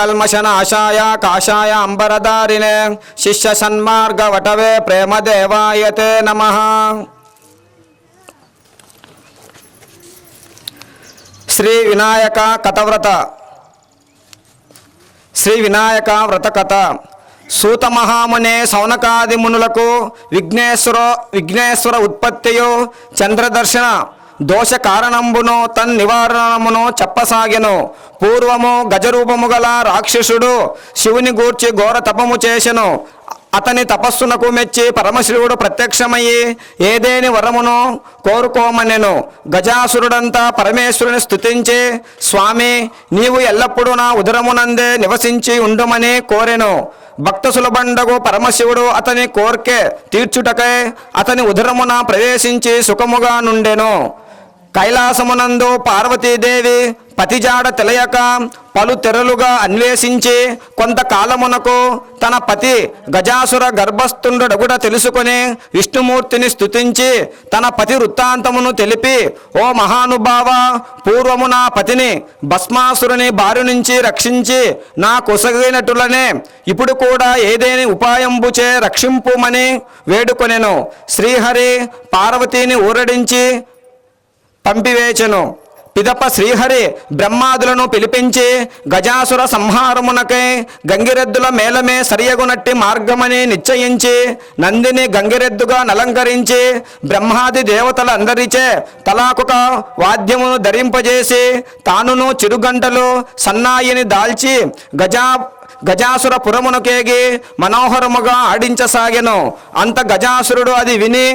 కలికల్మషనాశాయ కాషాయ అంబరదారిణే శిష్య సన్మార్గ వటవే ప్రేమదేవాయతే నమ శ్రీ వినాయక కథవ్రత శ్రీ వినాయక వ్రత కథ సూత మహామునే సౌనకాది మునులకు విఘ్నేశ్వర విఘ్నేశ్వర ఉత్పత్తియు చంద్రదర్శన దోష కారణంబునో తన్ నివారణమును చెప్పసాగెను. పూర్వము గజరూపము గల రాక్షసుడు శివుని గూర్చి ఘోర తపము చేసెను. అతని తపస్సునకు మెచ్చి పరమశివుడు ప్రత్యక్షమయ్యి ఏదేని వరమును కోరుకోమనెను. గజాసురుడంతా పరమేశ్వరుని స్థుతించి స్వామి నీవు ఎల్లప్పుడూ నా ఉదరమునందే నివసించి ఉండుమని కోరెను. భక్త సులబండగు పరమశివుడు అతని కోర్కె తీర్చుటకై అతని ఉదరమున ప్రవేశించి సుఖముగా నుండెను. కైలాసమునందు పార్వతీదేవి పతిజాడ తెలియక పలు తెరలుగా అన్వేషించి కొంతకాలమునకు తన పతి గజాసుర గర్భస్థుండగుడ తెలుసుకొని విష్ణుమూర్తిని స్థుతించి తన పతి వృత్తాంతమును తెలిపి ఓ మహానుభావ పూర్వము నా పతిని భస్మాసురుని బారి నుంచి రక్షించి నా కొసగినటులనే ఇప్పుడు కూడా ఏదేని ఉపాయంబుచే రక్షింపుమని వేడుకొనెను. శ్రీహరి పార్వతీని ఊరడించి పంపివేచెను. పిదప శ్రీహరి బ్రహ్మాదులను పిలిపించి గజాసుర సంహారమునకై గంగిరెద్దుల మేలమే సరియగునట్టి మార్గమని నిశ్చయించి నందిని గంగిరెద్దుగా నలంకరించి బ్రహ్మాది దేవతలందరిచే తలాకొక వాద్యమును ధరింపజేసి తానును చిరుగంటలు సన్నాయిని దాల్చి గజా గజాసుర పురమునకేగి మనోహరముగా ఆడించసాగెను. అంత గజాసురుడు అది విని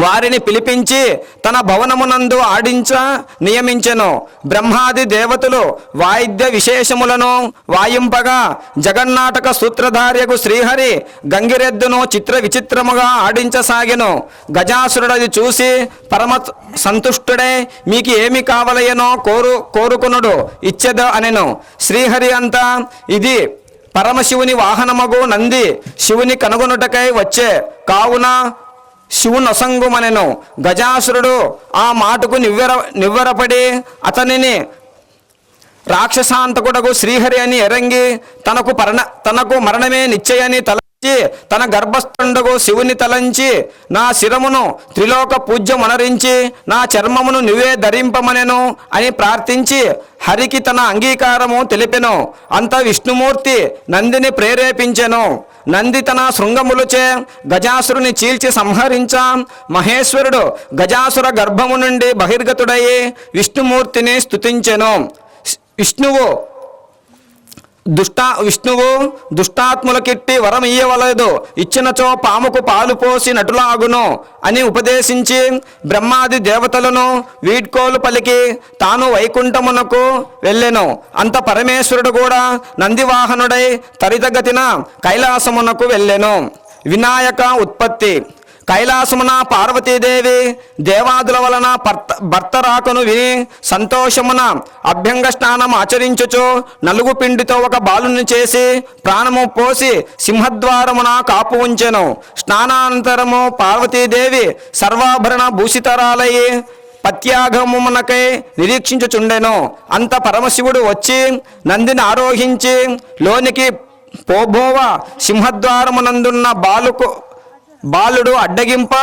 వారిని పిలిపించి తన భవనమునందు ఆడించ నియమించెను. బ్రహ్మాది దేవతలు వాయిద్య విశేషములను వాయింపగా జగన్నాటక సూత్రధార్యకు శ్రీహరి గంగిరెద్దును చిత్ర విచిత్రముగా ఆడించసాగెను. గజాసురుడది చూసి పరమ సంతుష్టుడే మీకు ఏమి కావలయనో కోరు కోరుకునుడు ఇచ్చెదో అనెను. శ్రీహరి అంతా ఇది పరమశివుని వాహనమగు నంది శివుని కనుగొనుటకై వచ్చే. కావున శివునొసంగుమనెను. గజాసురుడు ఆ మాటకు నివ్వెర నివ్వెరపడి అతనిని రాక్షసాంతకుడకు శ్రీహరి అని ఎరంగి తనకు పరణ తనకు మరణమే నిశ్చయని తలంచి తన గర్భస్థుండగు శివుని తలంచి నా శిరమును త్రిలోక పూజ్యమనరించి నా చర్మమును నువ్వే ధరింపమనెను అని ప్రార్థించి హరికి తన అంగీకారము తెలిపెను. అంత విష్ణుమూర్తి నందిని ప్రేరేపించెను. నంది తన శృంగములుచే గజాసురుని చీల్చి సంహరించ. మహేశ్వరుడు గజాసుర గర్భము నుండి బహిర్గతుడయ్యి విష్ణుమూర్తిని స్తుతించెను. విష్ణువు దుష్టా విష్ణువు దుష్టాత్ములకిట్టి వరం ఇయ్యవలదు ఇచ్చినచో పాముకు పాలు పోసి నటులాగును అని ఉపదేశించి బ్రహ్మాది దేవతలను వీడ్కోలు పలికి తాను వైకుంఠమునకు వెళ్ళెను. అంత పరమేశ్వరుడు కూడా నందివాహనుడై తరితగతిన కైలాసమునకు వెళ్ళెను. వినాయక ఉత్పత్తి. కైలాసమున పార్వతీదేవి దేవాదుల వలన భర్త భర్త రాకను విని సంతోషమున అభ్యంగ స్నానం ఆచరించుచు నలుగు పిండితో ఒక బాలుని చేసి ప్రాణము పోసి సింహద్వారమున కాపు ఉంచెను. స్నానానంతరము పార్వతీదేవి సర్వాభరణ భూషితరాలయ్యి పత్యాగమునకై నిరీక్షించుచుండెను. అంత పరమశివుడు వచ్చి నందిని ఆరోహించి లోనికి పోబోవ సింహద్వారమునందున్న బాలుకు బాలుడు అడ్డగింప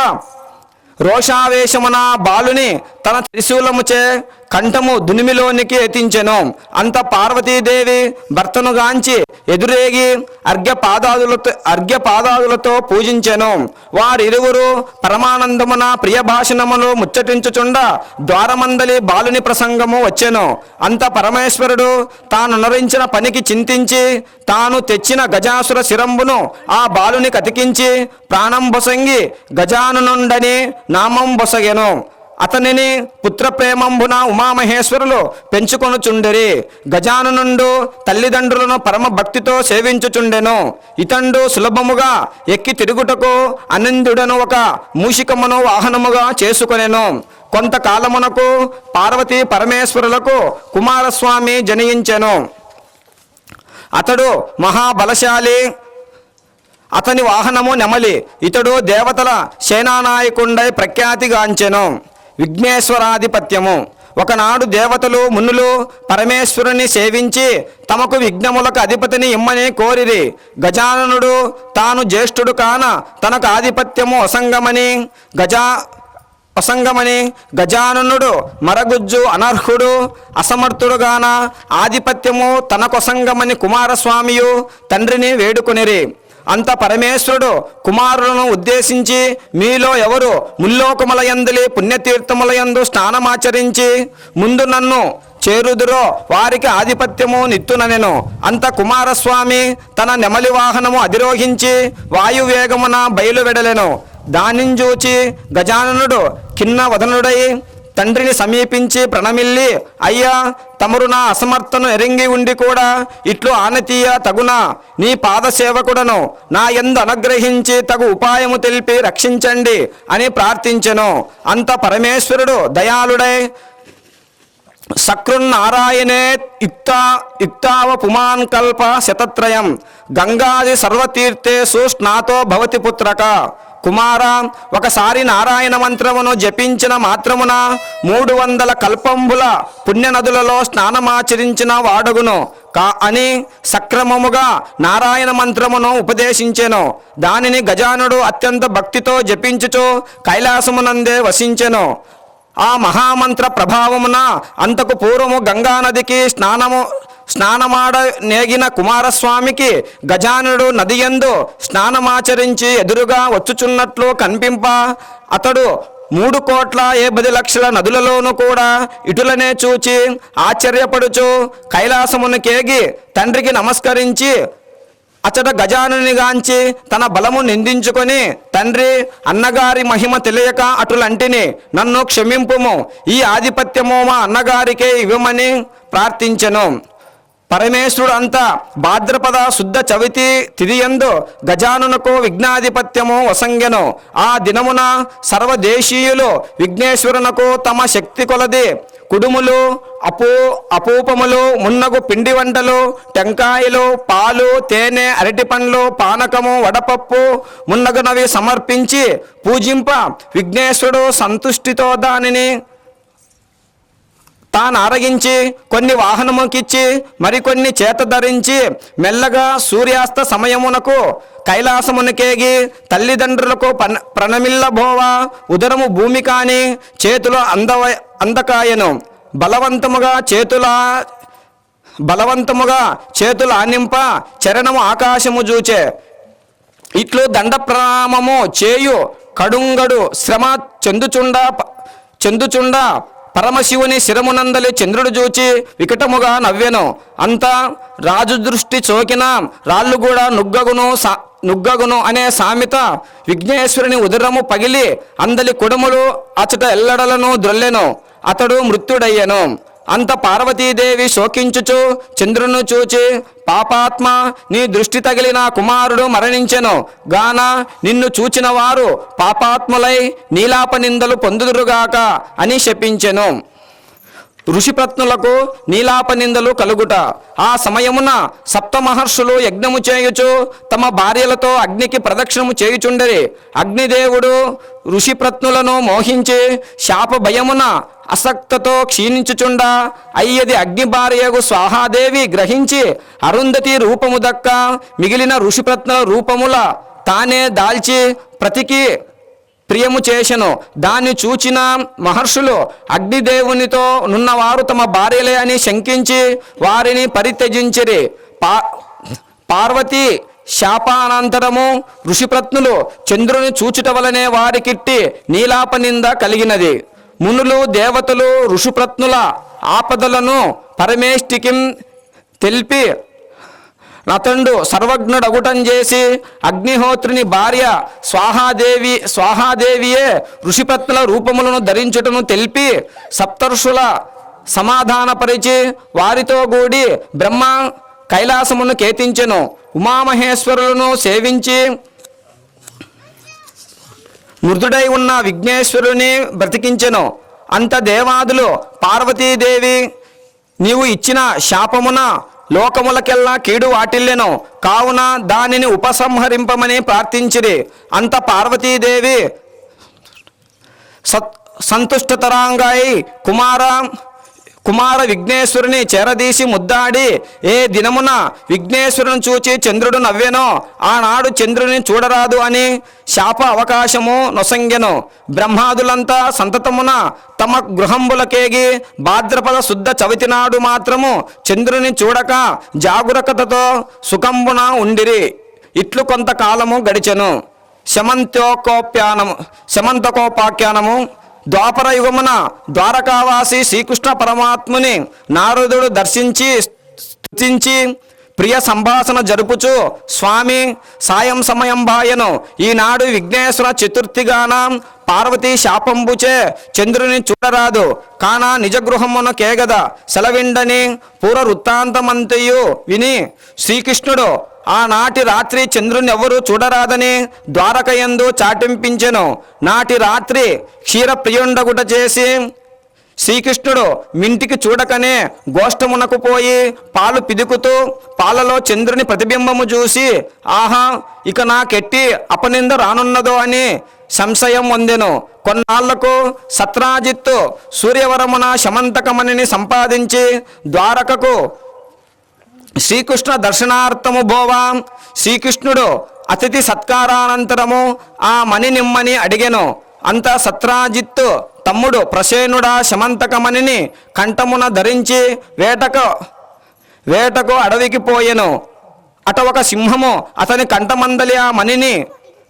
రోషావేశమున బాలుని తన త్రిశూలముచే కంఠము దునిమిలోనికి ఎతించెను. అంత పార్వతీదేవి భర్తను గాంచి ఎదురేగి అర్ఘ్యపాదాదులతో అర్ఘ్యపాదాదులతో పూజించెను. వారిరువురు పరమానందమున ప్రియ భాషణమును ముచ్చటించుచుండ ద్వారమందలి బాలుని ప్రసంగము వచ్చెను. అంత పరమేశ్వరుడు తానునరించిన పనికి చింతించి తాను తెచ్చిన గజాసుర శిరంబును ఆ బాలుని కతికించి ప్రాణం బొసంగి గజానునుండని నామం బొసగెను. అతనిని పుత్రప్రేమంబున ఉమామహేశ్వరులు పెంచుకొనుచుండిరి. గజానునుండు తల్లిదండ్రులను పరమ భక్తితో సేవించుచుండెను. ఇతండు సులభముగా ఎక్కి తిరుగుటకు అనందుడను ఒక మూషికమును వాహనముగా చేసుకొనెను. కొంతకాలమునకు పార్వతీ పరమేశ్వరులకు కుమారస్వామి జనించెను. అతడు మహాబలశాలి అతని వాహనము నెమలి ఇతడు దేవతల సేనానాయకుండై ప్రఖ్యాతిగాంచెను. విఘ్నేశ్వరాధిపత్యము. ఒకనాడు దేవతలు మునులు పరమేశ్వరుని సేవించి తమకు విఘ్నములకు అధిపతిని ఇమ్మని కోరిరి. గజాననుడు తాను జ్యేష్ఠుడు కాన తనకు ఆధిపత్యము అసంగమని గజా అసంగమని గజాననుడు మరగుజ్జు అనర్హుడు అసమర్థుడుగాన ఆధిపత్యము తనకొసంగమని కుమారస్వామియు తండ్రిని వేడుకొనిరి. అంత పరమేశ్వరుడు కుమారులను ఉద్దేశించి మీలో ఎవరు ముల్లోకములయందులి పుణ్యతీర్థములయందు స్నానమాచరించి ముందు నన్ను చేరుదురో వారికి ఆధిపత్యము నిత్తుననెను అంత కుమారస్వామి తన నెమలి వాహనము అధిరోహించి వాయువేగమున బయలువెడలెను. దానిని చూచి గజాననుడు కిన్న వదనుడై తండ్రిని సమీపించి ప్రణమిల్లి అయ్యా తమరు నా అసమర్థను ఎరింగి ఉండి కూడా ఇట్లు ఆనతీయ తగునా నీ పాద సేవకుడను నా ఎందు అనుగ్రహించి తగు ఉపాయము తెలిపి రక్షించండి అని ప్రార్థించెను. అంత పరమేశ్వరుడు దయాళుడై సకృన్నారాయణే యుక్తా యుక్తావ పుమాన్ కల్ప శతత్రయం గంగాది సర్వతీర్థేషు స్నాతో భవతి పుత్రక కుమార ఒకసారి నారాయణ మంత్రమును జపించిన మాత్రమున మూడు వందల కల్పంబుల పుణ్యనదులలో స్నానమాచరించిన వాడగును. కా అని సక్రమముగా నారాయణ మంత్రమును ఉపదేశించెను. దానిని గజానుడు అత్యంత భక్తితో జపించుచు కైలాసమునందే వసించెను. ఆ మహామంత్ర ప్రభావమున అంతకు పూర్వము గంగానదికి స్నానము స్నానమాడ నేగిన కుమారస్వామికి గజానుడు నదియందు స్నానమాచరించి ఎదురుగా వచ్చుచున్నట్లు కనిపింప అతడు మూడు కోట్ల ఏబది లక్షల నదులలోనూ కూడా ఇటులనే చూచి ఆశ్చర్యపడుచు కైలాసమునికేగి తండ్రికి నమస్కరించి అచట గజానునిగాంచి తన బలము నిందించుకొని తండ్రి అన్నగారి మహిమ తెలియక అటులంటిని నన్ను క్షమింపుము. ఈ ఆధిపత్యము మా అన్నగారికే ఇవ్వమని ప్రార్థించెను. పరమేశ్వరుడు అంతా భాద్రపద శుద్ధ చవితి తిదియందు గజానునకు విఘ్నాధిపత్యము వసంగెను. ఆ దినమున సర్వదేశీయులు విఘ్నేశ్వరునకు తమ శక్తి కొలది. కుడుములు అపూ అపూపములు మున్నగు పిండి వంటలు టెంకాయలు పాలు తేనె అరటి పండ్లు పానకము వడపప్పు మున్నగునవి సమర్పించి పూజింప. విఘ్నేశ్వరుడు సంతుష్టితో దానిని తాను ఆరగించి కొన్ని వాహనముకిచ్చి మరికొన్ని చేత ధరించి మెల్లగా సూర్యాస్త సమయమునకు కైలాసమునకేగి తల్లిదండ్రులకు పన ప్రణమిల్లబోవా. ఉదరము భూమి కాని చేతులు అందవ అందకాయను. బలవంతముగా చేతుల బలవంతముగా చేతులు ఆనింప చరణము ఆకాశము చూచే ఇట్లు దండ ప్రణామము చేయు కడుంగడు శ్రమ చెందుచుండ చెందుచుండ పరమశివుని శిరమునందలి చంద్రుడు చూచి వికటముగా నవ్వెను. అంతా రాజు దృష్టి చోకిన రాళ్ళు కూడా నుగ్గగును సా నుగ్గగును అనే సామెత విఘ్నేశ్వరుని ఉదరము పగిలి అందలి కుడములు అచట ఎల్లడలను ద్రొల్లెను. అతడు మృత్యుడయ్యను. అంత పార్వతీదేవి శోకించుచు చంద్రును చూచి పాపాత్మ నీ దృష్టి తగిలిన కుమారుడు మరణించెను. గాన నిన్ను చూచిన వారు పాపాత్ములై నీలాప నిందలు పొందుదురుగాక అని శపించెను. ఋషిపత్నులకు నీలాప నిందలు కలుగుట. ఆ సమయమున సప్త మహర్షులు యజ్ఞము చేయుచు తమ భార్యలతో అగ్నికి ప్రదక్షిణము చేయుచుండరి. అగ్నిదేవుడు ఋషిప్రత్నులను మోహించి శాప భయమున అసక్తతో క్షీణించుచుండ అయ్యది అగ్ని భార్యకు స్వాహాదేవి గ్రహించి అరుంధతి రూపము దక్క మిగిలిన ఋషిప్రత్నుల రూపముల తానే దాల్చి ప్రతికి ప్రియము చేసెను దాన్ని చూచిన మహర్షులు అగ్నిదేవునితో నున్నవారు తమ భార్యలే అని శంకించి వారిని పరిత్యజించిరి. పా పార్వతి శాపానంతరము ఋషిప్రత్నులు చంద్రుని చూచుట వలనే వారికిట్టి నీలాప నింద కలిగినది. మునులు దేవతలు ఋషిప్రత్నుల ఆపదలను పరమేష్టికి తెలిపి నతండు సర్వజ్ఞుడగుటం చేసి అగ్నిహోత్రుని భార్య స్వాహాదేవి స్వాహాదేవియే ఋషిపత్నుల రూపములను ధరించుటను తెలిపి సప్తర్షుల సమాధానపరిచి వారితో కూడి బ్రహ్మ కైలాసమును కేతించెను. ఉమామహేశ్వరులను సేవించి మృదుడై ఉన్న విఘ్నేశ్వరుని బ్రతికించెను. అంత దేవాదులు పార్వతీదేవి నీవు ఇచ్చిన శాపమున లోకములకెల్లా కీడు వాటిల్లెను. కావున దానిని ఉపసంహరింపమని ప్రార్థించిరి. అంత పార్వతీదేవి సత్ సంతుష్టతరాంగాయి కుమార కుమార విఘ్నేశ్వరుని చేరదీసి ముద్దాడి ఏ దినమున విఘ్నేశ్వరుని చూచి చంద్రుడు నవ్వెనో ఆనాడు చంద్రుని చూడరాదు అని శాప అవకాశము నొసంగెను. బ్రహ్మాదులంతా సంతతమున తమ గృహంబులకేగి భాద్రపద శుద్ధ చవితి నాడు మాత్రము చంద్రుని చూడక జాగురకతతో సుఖంబున ఉండిరి. ఇట్లు కొంతకాలము గడిచెను. శమంతోకోప్యానము శమంతకోపాఖ్యానము ద్వాపర యుగమున ద్వారకావాసి శ్రీకృష్ణ పరమాత్ముని నారదుడు దర్శించి స్థుతించి ప్రియ సంభాషణ జరుపుచు స్వామి సాయం సమయం బాయను ఈనాడు విఘ్నేశ్వర చతుర్థిగాన పార్వతీ శాపంబుచే చంద్రుని చూడరాదు. కాన నిజ గృహమున కేగద సెలవిండని పూర్వ వృత్తాంతమంతయు విని శ్రీకృష్ణుడు ఆనాటి రాత్రి చంద్రుని ఎవరు చూడరాదని ద్వారకయందు చాటింపించెను. నాటి రాత్రి క్షీరప్రియుండగుట చేసి శ్రీకృష్ణుడు మింటికి చూడకనే గోష్టమునకు పోయి పాలు పిదుకుతూ పాలలో చంద్రుని ప్రతిబింబము చూసి ఆహా ఇక నాకెట్టి అపనింద రానున్నదో అని సంశయం పొందెను కొన్నాళ్ళకు సత్రాజిత్తు సూర్యవరమున శమంతకమణిని సంపాదించి ద్వారకకు శ్రీకృష్ణ దర్శనార్థము భోవా శ్రీకృష్ణుడు అతిథి సత్కారానంతరము ఆ మణి నిమ్మని అడిగెను. అంత సత్రాజిత్తు తమ్ముడు ప్రసేనుడా శమంతకమణిని కంఠమున ధరించి వేటకు వేటకు అడవికి పోయెను. అట ఒక సింహము అతని కంఠమందలి ఆ మణిని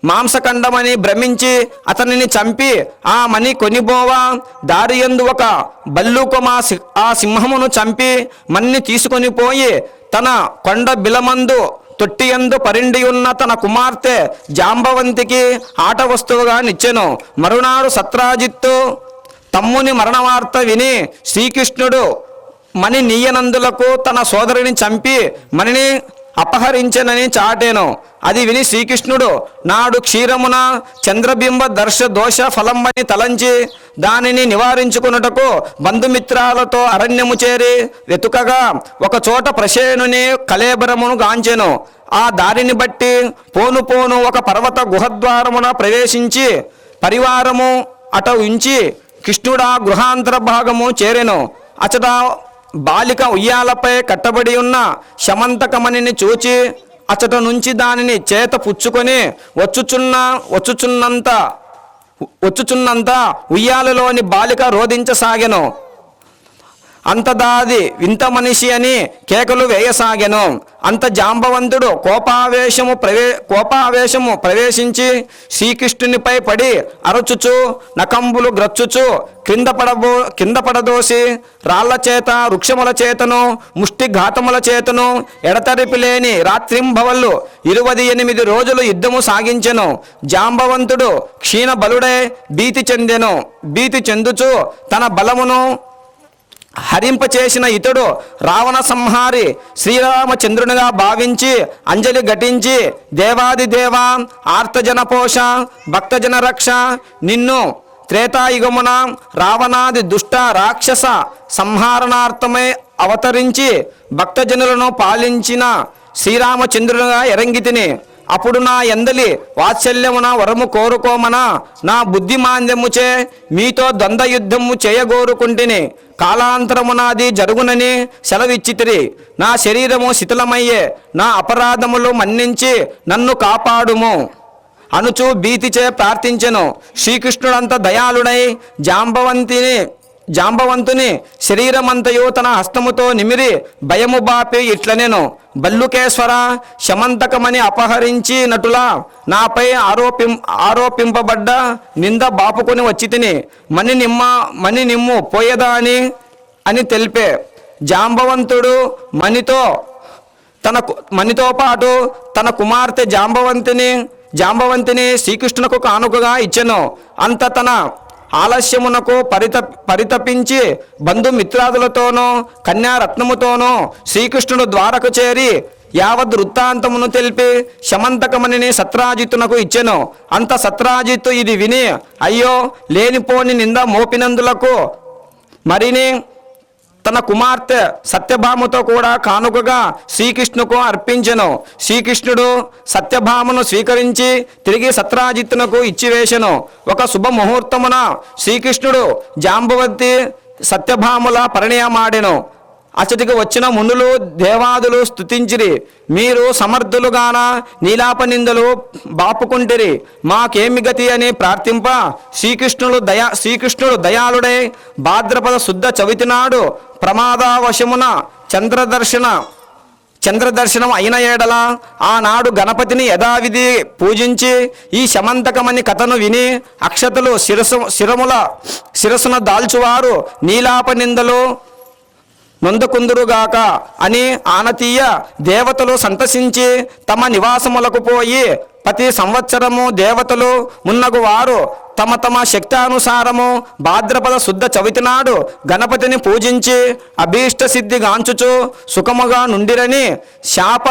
మాంసఖండమని భ్రమించి అతనిని చంపి ఆ మణి కొనిపోవా దారియందు ఒక బల్లుకమా ఆ సింహమును చంపి మణిని తీసుకొని పోయి తన కొండ బిలమందు తొట్టియందు పరిండి ఉన్న తన కుమార్తె జాంబవంతికి ఆట వస్తువుగా నిచ్చెను. మరునాడు సత్రాజిత్తు తమ్ముని మరణవార్త విని శ్రీకృష్ణుడు మణి నీయనందులకు తన సోదరిని చంపి మణిని అపహరించనని చాటేను. అది విని శ్రీకృష్ణుడు నాడు క్షీరమున చంద్రబింబ దర్శ దోష ఫలంబని తలంచి దానిని నివారించుకున్నటకు బంధుమిత్రాలతో అరణ్యము చేరి వెతుకగా ఒక చోట ప్రసేనుని కలేబరమును గాంచెను. ఆ దారిని బట్టి పోను పోను ఒక పర్వత గుహద్వారమున ప్రవేశించి పరివారము అట ఉంచి కృష్ణుడా గృహాంతర భాగము చేరెను. అచట బాలిక ఉయ్యాలపై కట్టబడి ఉన్న శమంతకమణిని చూచి అచట నుంచి దానిని చేత పుచ్చుకొని వచ్చుచున్న వచ్చుచున్నంత వచ్చుచున్నంత ఉయ్యాలలోని బాలిక రోధించసాగెను. అంతదాది వింత మనిషి అని కేకలు వేయసాగెను. అంత జాంబవంతుడు కోపావేశము ప్రవే కోపావేశము ప్రవేశించి శ్రీకృష్ణునిపై పడి అరచుచు నకంబులు గ్రచ్చుచు క్రింద పడబో కింద పడదోసి రాళ్ళ చేత వృక్షముల చేతను ముష్టి ఘాతముల చేతను ఎడతెరిపి లేని రాత్రింభవళ్ళు ఇరువది ఎనిమిది రోజులు యుద్ధము సాగించెను. జాంబవంతుడు క్షీణ బలుడే భీతి చెందెను. భీతి చెందుచు తన బలమును హరింపచేసిన ఇతడు రావణ సంహారి శ్రీరామచంద్రునిగా భావించి అంజలి ఘటించి దేవాది దేవ ఆర్తజన పోష భక్తజన రక్ష నిన్ను త్రేతాయుగమున రావణాది దుష్ట రాక్షస సంహారణార్థమై అవతరించి భక్తజనులను పాలించిన శ్రీరామచంద్రునిగా ఎరంగితిని అప్పుడు నా ఎందలి వాత్సల్యమున వరము కోరుకోమనా? నా బుద్ధిమాంద్యముచే మీతో ద్వంద్వ యుద్ధము చేయగోరుకుంటుని. కాలాంతరమునాది జరుగునని సెలవిచ్చితిరి. నా శరీరము శిథిలమయ్యే నా అపరాధములు మన్నించి నన్ను కాపాడుము. అనుచు భీతిచే ప్రార్థించెను. శ్రీకృష్ణుడంత దయాళుడై జాంబవంతిని జాంబవంతుని శరీరమంతయు తన హస్తముతో నిమిరి భయము బాపి ఇట్లనేను బల్లుకేశ్వర శమంతకమని అపహరించి నటుల నాపై ఆరోపిం ఆరోపింపబడ్డ నింద బాపుకొని వచ్చి తిని మణి నిమ్మ మణి నిమ్ము పోయేదా అని అని తెలిపే జాంబవంతుడు మణితో తన కు- మణితో పాటు తన కుమార్తె జాంబవంతిని జాంబవంతిని శ్రీకృష్ణునకు కానుకగా ఇచ్చెను. అంత తన ఆలస్యమునకు పరిత పరితపించి బంధుమిత్రాదులతోనూ కన్యారత్నముతోనూ శ్రీకృష్ణుడు ద్వారకు చేరి యావద్ వృత్తాంతమును తెలిపి శమంతకమణిని సత్రాజిత్తునకు ఇచ్చెను. అంత సత్రాజిత్తు ఇది విని అయ్యో లేనిపోని నింద మోపినందులకు మరిని తన కుమార్తె సత్యభామతో కూడా కానుకగా శ్రీకృష్ణుకు అర్పించెను. శ్రీకృష్ణుడు సత్యభామను స్వీకరించి తిరిగి సత్రాజిత్తునకు ఇచ్చివేశను. ఒక శుభ ముహూర్తమున శ్రీకృష్ణుడు జాంబవతి సత్యభాముల పరిణయమాడెను. అచటికి వచ్చిన మునులు దేవాదులు స్తుతించిరి. మీరు సమర్థులుగాన నీలాపనిందలు బాపుకుంటిరి. మాకేమి గతి అని ప్రార్థింప. శ్రీకృష్ణుడు దయా శ్రీకృష్ణుడు దయాళుడే భాద్రపద శుద్ధ చవితి నాడు ప్రమాదవశమున చంద్రదర్శన చంద్రదర్శనం అయిన ఏడల ఆనాడు గణపతిని యథావిధి పూజించి ఈ శమంతకమని కథను విని అక్షతలు శిరసు శిరముల శిరసున దాల్చువారు నీలాప నిందలు నొందకుందురుగాక అని ఆనతీయ దేవతలు సంతసించి తమ నివాసములకు పోయి ప్రతి సంవత్సరము దేవతలు మున్నగు వారు తమ తమ శక్తానుసారము భాద్రపద శుద్ధ చవితి నాడు గణపతిని పూజించి అభీష్ట సిద్ధి గాంచుచు సుఖముగా నుండిరని శాప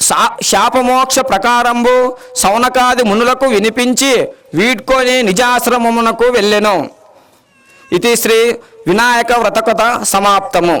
శా- శాపమోక్ష ప్రకారంబు సౌనకాది మునులకు వినిపించి వీడ్కొని నిజాశ్రమమునకు వెళ్ళెను. ఇది శ్రీ వినాయక వ్రతకథ సమాప్తము